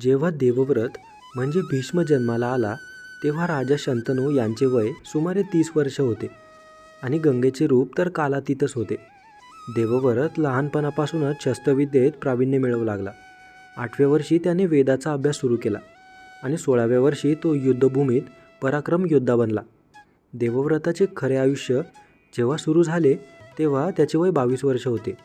जेव्हा देवव्रत म्हणजे भीष्म जन्माला आला तेव्हा राजा शंतनू यांचे वय सुमारे तीस वर्ष होते आणि गंगेचे रूप तर कालातीतच होते. देवव्रत लहानपणापासूनच शस्त्रविद्येत प्रावीण्य मिळवू लागला. आठव्या वर्षी त्याने वेदाचा अभ्यास सुरू केला आणि सोळाव्या वर्षी तो युद्धभूमीत पराक्रम योद्धा बनला. देवव्रताचे खरे आयुष्य जेव्हा सुरू झाले तेव्हा त्याचे वय बावीस वर्ष होते.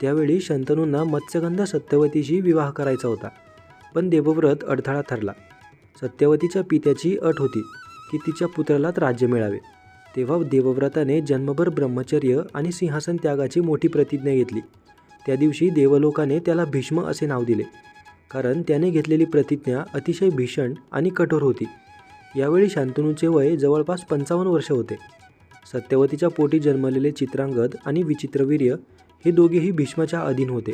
त्यावेळी शंतनूंना मत्स्यगंध सत्यवतीशी विवाह करायचा होता. पण देवव्रत अडथळा ठरला. सत्यवतीच्या पित्याची अट होती की तिच्या पुत्रालाच राज्य मिळावे. तेव्हा देवव्रताने जन्मभर ब्रह्मचर्य आणि सिंहासन त्यागाची मोठी प्रतिज्ञा घेतली. त्या दिवशी देवलोकाने त्याला भीष्म असे नाव दिले. कारण त्याने घेतलेली प्रतिज्ञा अतिशय भीषण आणि कठोर होती. यावेळी शांतनूचे वय जवळपास पंचावन्न वर्ष होते. सत्यवतीच्या पोटी जन्मलेले चित्रांगद आणि विचित्रवीर्य हे दोघेही भीष्माच्या अधीन होते.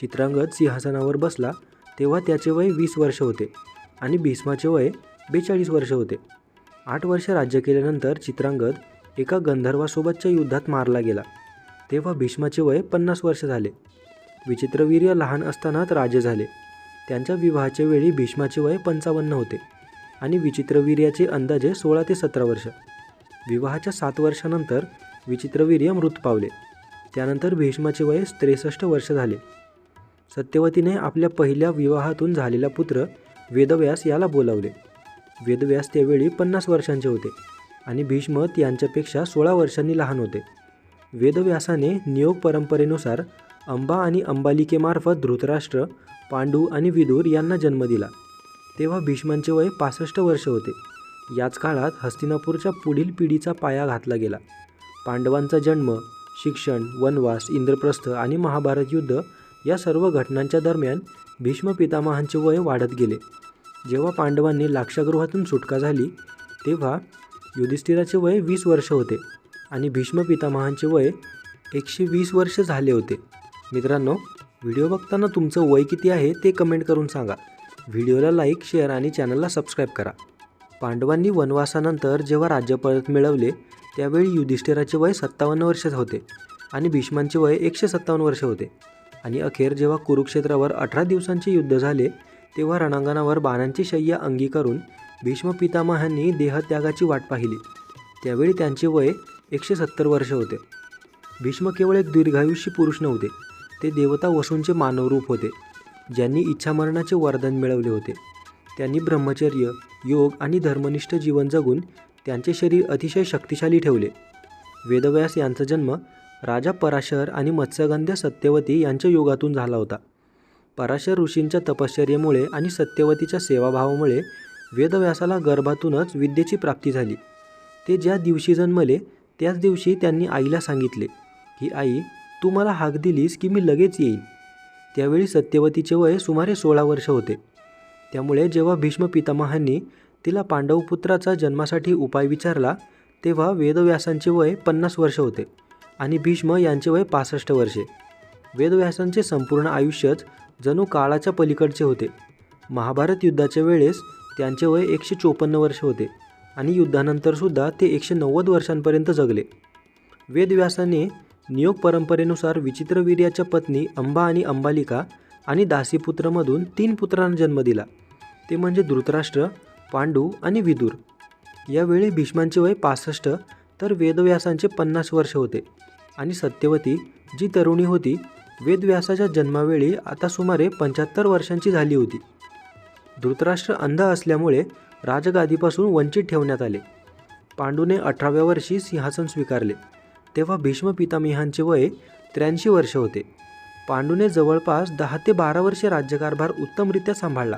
चित्रांगद सिंहासनावर बसला तेव्हा त्याचे वय वीस वर्ष होते आणि भीष्माचे वय बेचाळीस वर्ष होते. आठ वर्ष राज्य केल्यानंतर चित्रांगद एका गंधर्वासोबतच्या युद्धात मारला गेला. तेव्हा भीष्माचे वय पन्नास वर्ष झाले. विचित्रवीर्य लहान असतानाच राजे झाले. त्यांच्या विवाहाच्या वेळी भीष्माचे वय पंचावन्न होते आणि विचित्रवीर्याचे अंदाजे सोळा ते सतरा वर्ष. विवाहाच्या सात वर्षानंतर विचित्रवीर्य मृत पावले. त्यानंतर भीष्माचे वय त्रेसष्ट वर्ष झाले. सत्यवतीने आपल्या पहिल्या विवाहातून झालेला पुत्र वेदव्यास याला बोलावले. वेदव्यास त्यावेळी पन्नास वर्षांचे होते आणि भीष्म यांच्यापेक्षा सोळा वर्षांनी लहान होते. वेदव्यासाने नियोग परंपरेनुसार अंबा आणि अंबालिकेमार्फत धृतराष्ट्र पांडू आणि विदूर यांना जन्म दिला. तेव्हा भीष्मांचे वय पासष्ट वर्ष होते. याच काळात हस्तिनापूरच्या पुढील पिढीचा पाया घातला गेला. पांडवांचा जन्म शिक्षण वनवास इंद्रप्रस्थ आणि महाभारत युद्ध या सर्व घटनांच्या दरम्यान भीष्म पितामहांचे वय वाढत गेले. जेव्हा पांडवांनी लाक्षागृहातून सुटका झाली तेव्हा युधिष्ठिराचे वय वीस वर्ष होते आणि भीष्म पितामहांचे वय एकशे वीस वर्ष झाले होते. मित्रांनो व्हिडिओ बघताना तुमचं वय किती आहे ते कमेंट करून सांगा. व्हिडिओला लाईक शेअर आणि चॅनलला सबस्क्राईब करा. पांडवांनी वनवासानंतर जेव्हा राज्य परत मिळवले त्यावेळी युधिष्ठिराचे वय सत्तावन्न वर्ष होते आणि भीष्मांचे वय एकशे सत्तावन्न वर्ष होते. आणि अखेर जेव्हा कुरुक्षेत्रावर अठरा दिवसांचे युद्ध झाले तेव्हा रणांगणावर बाणांची शय्या अंगी करून भीष्म पितामहांनी देहत्यागाची वाट पाहिली. त्यावेळी त्यांचे वय एकशे सत्तर वर्ष होते. भीष्म केवळ एक दीर्घायुष्य पुरुष नव्हते ते देवता वसूंचे मानवरूप होते ज्यांनी इच्छामरणाचे वरदान मिळवले होते. त्यांनी ब्रह्मचर्य योग आणि धर्मनिष्ठ जीवन जगून त्यांचे शरीर अतिशय शक्तिशाली ठेवले. वेदव्यास यांचा जन्म राजा पराशर आणि मत्स्यगंध्य सत्यवती यांच्या युगातून झाला होता. पराशर ऋषींच्या तपश्चर्येमुळे आणि सत्यवतीच्या सेवाभावामुळे वेदव्यासाला गर्भातूनच विद्येची प्राप्ती झाली. ते ज्या दिवशी जन्मले त्याच दिवशी त्यांनी आईला सांगितले की आई तू मला हाक दिलीस की मी लगेच येईन. त्यावेळी सत्यवतीचे वय सुमारे सोळा वर्ष होते. त्यामुळे जेव्हा भीष्म पितामहांनी तिला पांडवपुत्राचा जन्मासाठी उपाय विचारला तेव्हा वेदव्यासांचे वय पन्नास वर्ष होते. आणि भीष्म यांचे वय पासष्ट वर्षे. वेदव्यासांचे संपूर्ण आयुष्यच जणू काळाच्या पलीकडचे होते. महाभारत युद्धाच्या वेळेस त्यांचे वय एकशे चोपन्न वर्ष होते आणि युद्धानंतरसुद्धा ते एकशे नव्वद वर्षांपर्यंत जगले. वेदव्यासाने नियोग परंपरेनुसार विचित्रवीर्याच्या पत्नी अंबा आणि अंबालिका आणि दासीपुत्रमधून तीन पुत्रांना जन्म दिला. ते म्हणजे धृतराष्ट्र पांडू आणि विदूर. यावेळी भीष्मांचे वय पासष्ट तर वेदव्यासांचे पन्नास वर्ष होते. आणि सत्यवती जी तरुणी होती वेदव्यासाच्या जन्मावेळी आता सुमारे पंच्याहत्तर वर्षांची झाली होती. धृतराष्ट्र अंध असल्यामुळे राजगादीपासून वंचित ठेवण्यात आले. पांडूने अठराव्या वर्षी सिंहासन स्वीकारले. तेव्हा भीष्म पितामहांचे वय त्र्याऐंशी वर्ष होते. पांडूने जवळपास दहा ते बारा वर्षे राज्यकारभार उत्तमरित्या सांभाळला.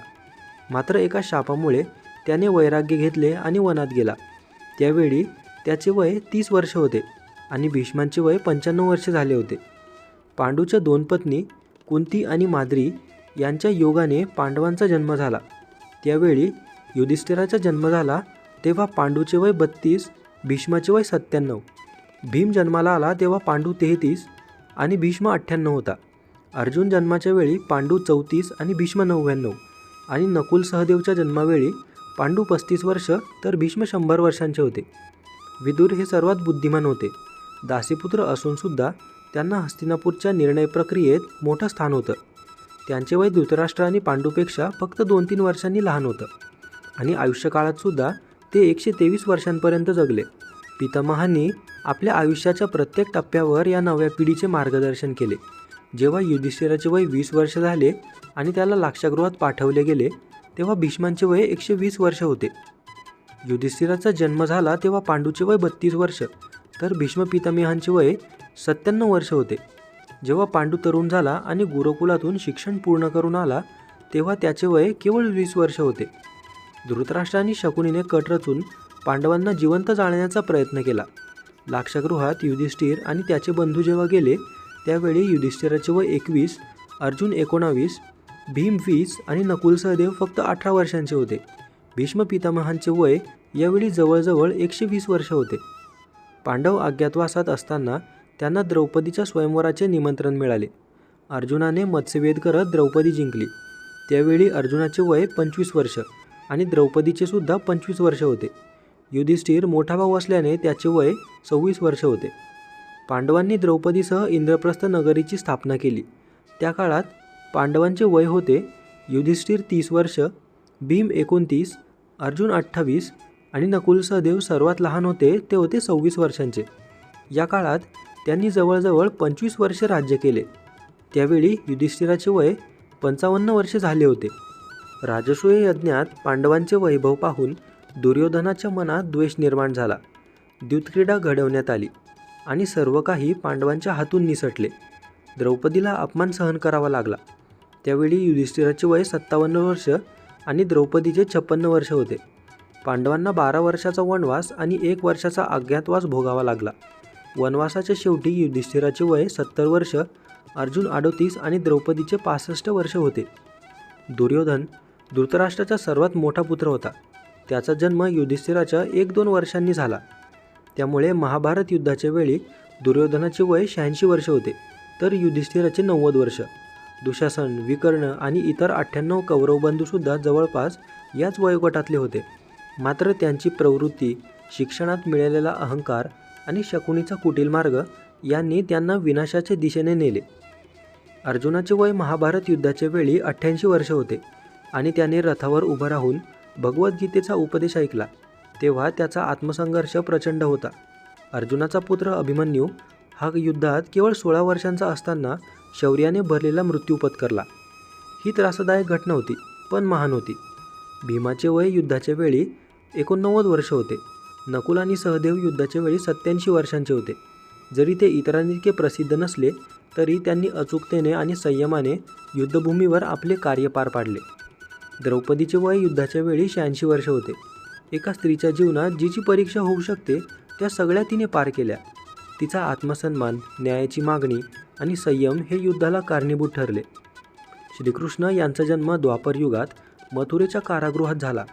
मात्र एका शापामुळे त्याने वैराग्य घेतले आणि वनात गेला. त्यावेळी त्याचे वय तीस वर्ष होते. आणि भीष्मांचे वय पंच्याण्णव वर्ष झाले होते. पांडूच्या दोन पत्नी कुंती आणि माद्री यांच्या योगाने पांडवांचा जन्म झाला. त्यावेळी युधिष्ठिराचा जन्म झाला तेव्हा पांडूचे वय बत्तीस भीष्माचे वय सत्त्याण्णव. भीम जन्माला आला तेव्हा पांडू तेहतीस आणि भीष्म अठ्ठ्याण्णव होता. अर्जुन जन्माच्या वेळी पांडू चौतीस आणि भीष्म नव्याण्णव आणि नकुल सहदेवच्या जन्मावेळी पांडू पस्तीस वर्ष तर भीष्म शंभर वर्षांचे होते. विदुर हे सर्वात बुद्धिमान होते. दासीपुत्र असूनसुद्धा त्यांना हस्तिनापूरच्या निर्णय प्रक्रियेत मोठं स्थान होतं. त्यांचे वय धृतराष्ट्र आणि पांडूपेक्षा फक्त दोन तीन वर्षांनी लहान होतं. आणि आयुष्यकाळातसुद्धा ते एकशे तेवीस वर्षांपर्यंत जगले. पितामहांनी आपल्या आयुष्याच्या प्रत्येक टप्प्यावर या नव्या पिढीचे मार्गदर्शन केले. जेव्हा युधिष्ठिराचे वय वीस वर्ष झाले आणि त्याला लाक्षागृहात पाठवले गेले तेव्हा भीष्मांचे वय एकशे वीस वर्ष होते. युधिष्ठिराचा जन्म झाला तेव्हा पांडूचे वय बत्तीस वर्ष. तर भीष्म पितामहांचे वय सत्त्याण्णव वर्ष होते. जेव्हा पांडू तरुण झाला आणि गुरुकुलातून शिक्षण पूर्ण करून आला तेव्हा त्याचे वय केवळ वीस वर्ष होते. धृतराष्ट्र आणि शकुनीने कट रचून पांडवांना जिवंत जाळण्याचा प्रयत्न केला. लाक्षागृहात युधिष्ठिर आणि त्याचे बंधू जेव्हा गेले त्यावेळी युधिष्ठिराचे वय एकवीस अर्जुन एकोणावीस भीम वीस आणि नकुल सहदेव फक्त अठरा वर्षांचे होते. भीष्म पितामहांचे वय यावेळी जवळजवळ एकशे वीस वर्ष होते. पांडव अज्ञातवासात असताना त्यांना द्रौपदीच्या स्वयंवराचे निमंत्रण मिळाले. अर्जुनाने मत्स्यभेद करत द्रौपदी जिंकली. त्यावेळी अर्जुनाचे वय पंचवीस वर्ष आणि द्रौपदीचे सुद्धा पंचवीस वर्ष होते. युधिष्ठिर मोठा भाऊ असल्याने त्याचे वय सव्वीस वर्ष होते. पांडवांनी द्रौपदीसह इंद्रप्रस्थ नगरीची स्थापना केली. त्या काळात पांडवांचे वय होते युधिष्ठिर तीस वर्ष भीम एकोणतीस अर्जुन अठ्ठावीस आणि नकुल सहदेव सर्वात लहान होते ते होते सव्वीस वर्षांचे. या काळात त्यांनी जवळजवळ पंचवीस वर्षे राज्य केले. त्यावेळी युधिष्ठिराचे वय पंचावन्न वर्षे झाले होते. राजसूय यज्ञात पांडवांचे वैभव पाहून दुर्योधनाच्या मनात द्वेष निर्माण झाला. द्युतक्रीडा घडवण्यात आली आणि सर्व काही पांडवांच्या हातून निसटले. द्रौपदीला अपमान सहन करावा लागला. त्यावेळी युधिष्ठिराचे वय सत्तावन्न वर्ष आणि द्रौपदीचे छप्पन्न वर्ष होते. पांडवांना बारा वर्षाचा वनवास आणि एक वर्षाचा अज्ञातवास भोगावा लागला. वनवासाच्या शेवटी युधिष्ठिराचे वय सत्तर वर्ष अर्जुन अडोतीस आणि द्रौपदीचे पासष्ट वर्ष होते. दुर्योधन धृतराष्ट्राचा सर्वात मोठा पुत्र होता. त्याचा जन्म युधिष्ठिराच्या एक दोन वर्षांनी झाला. त्यामुळे महाभारत युद्धाच्या वेळी दुर्योधनाचे वय शहाऐंशी वर्ष होते तर युधिष्ठिराचे नव्वद वर्ष. दुशासन विकर्ण आणि इतर अठ्ठ्याण्णव कौरवबंधूसुद्धा जवळपास याच वयोगटातले होते. मात्र त्यांची प्रवृत्ती शिक्षणात मिळालेला अहंकार आणि शकुनीचा कुटील मार्ग यांनी त्यांना विनाशाच्या दिशेने नेले. अर्जुनाचे वय महाभारत युद्धाच्या वेळी अठ्ठ्याऐंशी वर्ष होते आणि त्याने रथावर उभं राहून भगवद्गीतेचा उपदेश ऐकला. तेव्हा त्याचा आत्मसंघर्ष प्रचंड होता. अर्जुनाचा पुत्र अभिमन्यू हा युद्धात केवळ सोळा वर्षांचा असताना शौर्याने भरलेला मृत्यू पत्करला. ही त्रासदायक घटना होती पण महान होती. भीमाचे वय युद्धाच्या वेळी एकोणनव्वद वर्ष होते. नकुल आणि सहदेव युद्धाच्या वेळी सत्याऐंशी वर्षांचे होते. जरी ते इतरांइतके प्रसिद्ध नसले तरी त्यांनी अचूकतेने आणि संयमाने युद्धभूमीवर आपले कार्य पार पाडले. द्रौपदीचे वय युद्धाच्या वेळी शहाऐंशी वर्ष होते. एका स्त्रीच्या जीवनात जी जी परीक्षा होऊ शकते त्या सगळ्या तिने पार केल्या. तिचा आत्मसन्मान न्यायाची मागणी आणि संयम हे युद्धाला कारणीभूत ठरले. श्रीकृष्ण यांचा जन्म द्वापर युगात मथुरेच्या कारागृहात झाला.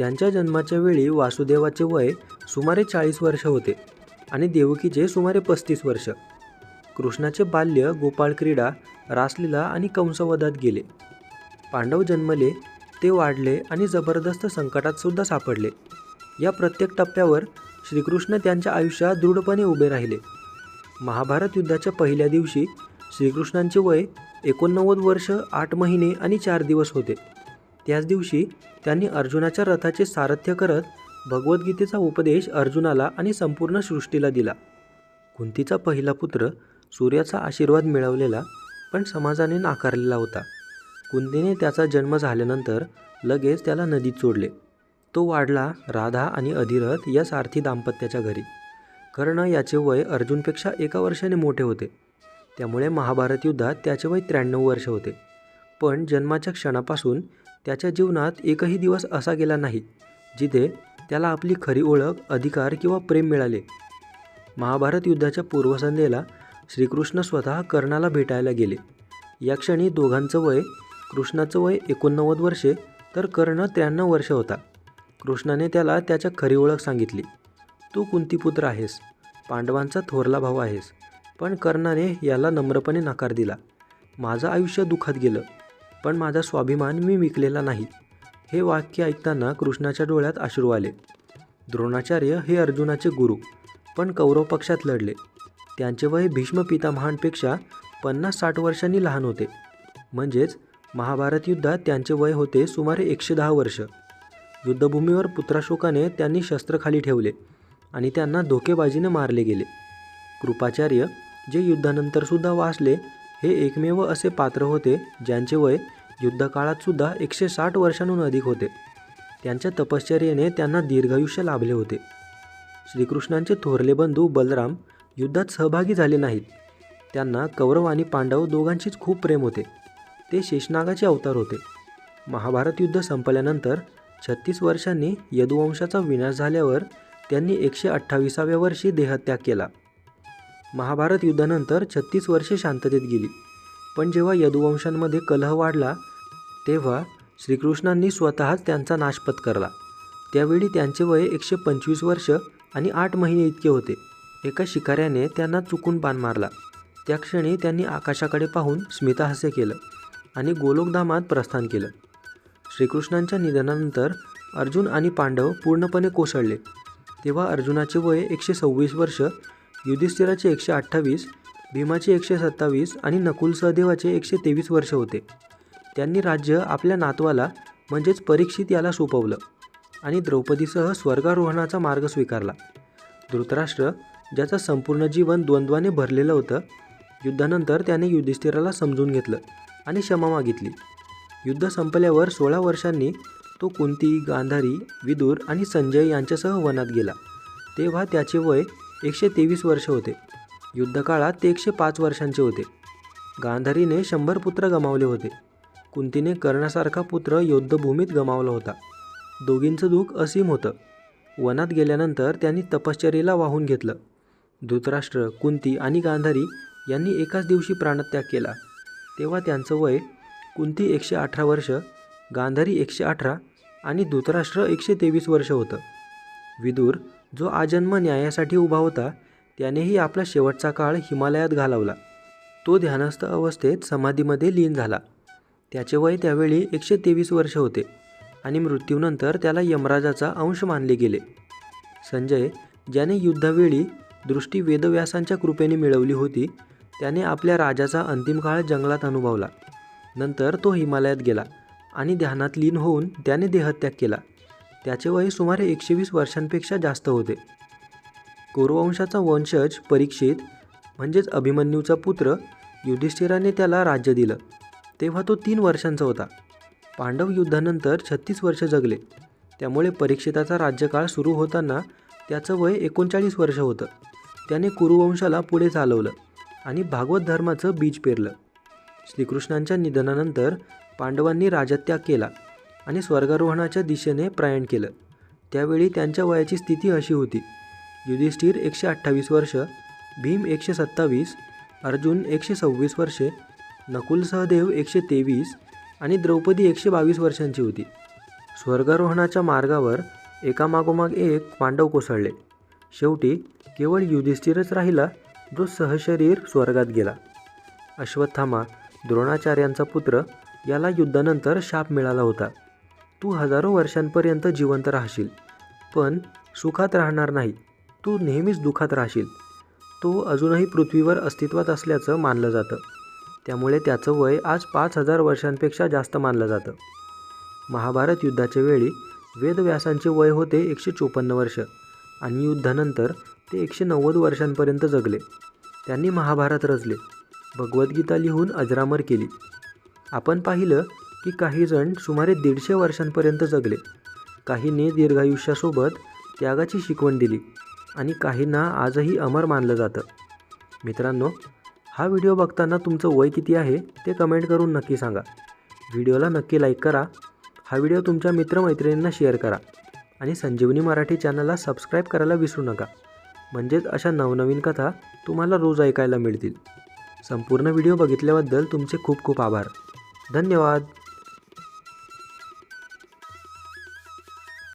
त्यांच्या जन्माच्या वेळी वासुदेवाचे वय सुमारे चाळीस वर्ष होते आणि देवकीचे सुमारे पस्तीस वर्ष. कृष्णाचे बाल्य गोपाळ क्रीडा रासलीला आणि कंसवधात गेले. पांडव जन्मले ते वाढले आणि जबरदस्त संकटात सुद्धा सापडले. या प्रत्येक टप्प्यावर श्रीकृष्ण त्यांच्या आयुष्यात दृढपणे उभे राहिले. महाभारत युद्धाच्या पहिल्या दिवशी श्रीकृष्णांचे वय एकोणनव्वद वर्ष आठ महिने आणि चार दिवस होते. त्याच दिवशी त्यांनी अर्जुनाच्या रथाचे सारथ्य करत भगवद्गीतेचा उपदेश अर्जुनाला आणि संपूर्ण सृष्टीला दिला. कुंतीचा पहिला पुत्र सूर्याचा आशीर्वाद मिळवलेला पण समाजाने नाकारलेला होता. कुंतीने त्याचा जन्म झाल्यानंतर लगेच त्याला नदीत सोडले. तो वाढला राधा आणि अधिरथ या सारथी दाम्पत्याच्या घरी. कर्ण याचे वय अर्जुनपेक्षा एका वर्षाने मोठे होते. त्यामुळे महाभारत युद्धात त्याचे वय त्र्याण्णव वर्ष होते. पण जन्माच्या क्षणापासून त्याच्या जीवनात एकही दिवस असा गेला नाही जिथे त्याला आपली खरी ओळख अधिकार किंवा प्रेम मिळाले. महाभारत युद्धाच्या पूर्वसंध्येला श्रीकृष्ण स्वतः कर्णाला भेटायला गेले. या क्षणी दोघांचं वय कृष्णाचं वय एकोणनव्वद वर्षे तर कर्ण त्र्याण्णव वर्ष होता. कृष्णाने त्याला त्याच्या खरी ओळख सांगितली. तू कुंतीपुत्र आहेस पांडवांचा थोरला भाऊ आहेस पण कर्णाने याला नम्रपणे नकार दिला. माझं आयुष्य दुःखात गेलं. पण माझा स्वाभिमान मी विकलेला नाही. हे वाक्य ऐकताना कृष्णाच्या डोळ्यात अश्रू आले. द्रोणाचार्य हे अर्जुनाचे गुरु पण कौरव पक्षात लढले. त्यांचे वय भीष्म पितामहांपेक्षा पन्नास साठ वर्षांनी लहान होते. म्हणजेच महाभारत युद्धात त्यांचे वय होते सुमारे एकशे दहा वर्ष. युद्धभूमीवर पुत्राशोकाने त्यांनी शस्त्र खाली ठेवले आणि त्यांना धोकेबाजीने मारले गेले. कृपाचार्य जे युद्धानंतरसुद्धा वाचले हे एकमेव असे पात्र होते ज्यांचे वय युद्धकाळातसुद्धा एकशे साठ वर्षांहून अधिक होते. त्यांच्या तपश्चर्येने त्यांना दीर्घायुष्य लाभले होते. श्रीकृष्णांचे थोरले बंधू बलराम युद्धात सहभागी झाले नाहीत. त्यांना कौरव आणि पांडव दोघांचीच खूप प्रेम होते. ते शेषनागाचे अवतार होते. महाभारत युद्ध संपल्यानंतर छत्तीस वर्षांनी यदुवंशाचा विनाश झाल्यावर त्यांनी एकशे अठ्ठावीसाव्या वर्षी देहत्याग केला. महाभारत युद्धानंतर छत्तीस वर्षे शांततेत गेली. पण जेव्हा यदुवंशांमध्ये कलह वाढला तेव्हा श्रीकृष्णांनी स्वतःच त्यांचा नाश पत्करला. त्यावेळी त्यांचे वय एकशे पंचवीस वर्ष आणि आठ महिने इतके होते. एका शिकाऱ्याने त्यांना चुकून बाण मारला. त्या क्षणी त्यांनी आकाशाकडे पाहून स्मितहास्य केलं आणि गोलोकधामात प्रस्थान केलं. श्रीकृष्णांच्या निधनानंतर अर्जुन आणि पांडव पूर्णपणे कोसळले. तेव्हा अर्जुनाचे वय एकशे सव्वीस वर्ष युधिष्ठिराचे एकशे अठ्ठावीस भीमाचे एकशे सत्तावीस आणि नकुल सहदेवाचे एकशे तेवीस वर्ष होते. त्यांनी राज्य आपल्या नातवाला म्हणजेच परीक्षित याला सोपवलं आणि द्रौपदीसह स्वर्गारोहणाचा मार्ग स्वीकारला. धृतराष्ट्र ज्याचं संपूर्ण जीवन द्वंद्वाने भरलेलं होतं युद्धानंतर त्याने युधिष्ठिराला समजून घेतलं आणि क्षमा मागितली. युद्ध संपल्यावर सोळा वर्षांनी तो कुंती गांधारी विदूर आणि संजय यांच्यासह वनात गेला. तेव्हा त्याचे वय एकशे तेवीस वर्ष होते. युद्धकाळात ते एकशे पाच वर्षांचे होते. गांधारीने शंभर पुत्र गमावले होते. कुंतीने कर्णासारखा पुत्र युद्धभूमीत गमावला होता. दोघींचं दुःख असीम होतं. वनात गेल्यानंतर त्यांनी तपश्चर्येला वाहून घेतलं. धृतराष्ट्र कुंती आणि गांधारी यांनी एकाच दिवशी प्राणत्याग केला. तेव्हा त्यांचं वय कुंती एकशे अठरा वर्ष गांधारी एकशे अठरा आणि धृतराष्ट्र एकशे तेवीस वर्ष होतं. विदूर जो आजन्म न्यायासाठी उभा होता त्यानेही आपला शेवटचा काळ हिमालयात घालवला. तो ध्यानस्थ अवस्थेत समाधीमध्ये लीन झाला. त्याचे वय त्यावेळी एकशे तेवीस वर्ष होते आणि मृत्यूनंतर त्याला यमराजाचा अंश मानले गेले. संजय ज्याने युद्धावेळी दृष्टी वेदव्यासांच्या कृपेने मिळवली होती त्याने आपल्या राजाचा अंतिम काळ जंगलात अनुभवला. नंतर तो हिमालयात गेला आणि ध्यानात लीन होऊन त्याने देहत्याग केला. त्याचे वय सुमारे एकशे वीस वर्षांपेक्षा जास्त होते. कुरुवंशाचा वंशज परीक्षित म्हणजेच अभिमन्यूचा पुत्र युधिष्ठिराने त्याला राज्य दिलं. तेव्हा तो तीन वर्षांचा होता. पांडव युद्धानंतर छत्तीस वर्ष जगले. त्यामुळे परीक्षिताचा राज्यकाळ सुरू होताना त्याचं वय एकोणचाळीस वर्ष होतं. त्याने कुरुवंशाला पुढे चालवलं आणि भागवत धर्माचं बीज पेरलं. श्रीकृष्णांच्या निधनानंतर पांडवांनी राजत्याग केला. आणि स्वर्गारोहणाच्या दिशेने प्रयाण केलं. त्यावेळी त्यांच्या वयाची स्थिती अशी होती. युधिष्ठिर एकशे अठ्ठावीस वर्ष भीम एकशे सत्तावीस अर्जुन एकशे सव्वीस वर्षे नकुल सहदेव एकशे तेवीस आणि द्रौपदी एकशे बावीस वर्षांची होती. स्वर्गारोहणाच्या मार्गावर एकामागोमाग एक पांडव कोसळले. शेवटी केवळ युधिष्ठिरच राहिला जो सहशरीर स्वर्गात गेला. अश्वत्थामा द्रोणाचार्यांचा पुत्र याला युद्धानंतर शाप मिळाला होता. तू हजारो वर्षांपर्यंत जिवंत राहशील. पण सुखात राहणार नाही. तू नेहमीच दुखात राहशील. तो अजूनही पृथ्वीवर अस्तित्वात असल्याचं मानलं जातं. त्यामुळे त्याचं वय आज पाच हजार वर्षांपेक्षा जास्त मानलं जातं. महाभारत युद्धाच्या वेळी वेदव्यासांचे वय होते एकशे चोपन्न वर्ष आणि युद्धानंतर ते एकशे नव्वद वर्षांपर्यंत जगले. त्यांनी महाभारत रचले. भगवद्गीता लिहून अजरामर केली. आपण पाहिलं की काही जण सुमारे दीडशे वर्षांपर्यंत जगले. काहींनी दीर्घायुष्यासोबत त्यागाची शिकवण दिली आणि काहींना आजही अमर मानलं जातं. मित्रांनो हा व्हिडिओ बघताना तुमचं वय किती आहे ते कमेंट करून नक्की सांगा. व्हिडिओला नक्की लाईक करा. हा व्हिडिओ तुमच्या मित्रमैत्रिणींना शेअर करा आणि संजीवनी मराठी चॅनलला सबस्क्राईब करायला विसरू नका. म्हणजेच अशा नवनवीन कथा तुम्हाला रोज ऐकायला मिळतील. संपूर्ण व्हिडिओ बघितल्याबद्दल तुमचे खूप खूप आभार. धन्यवाद.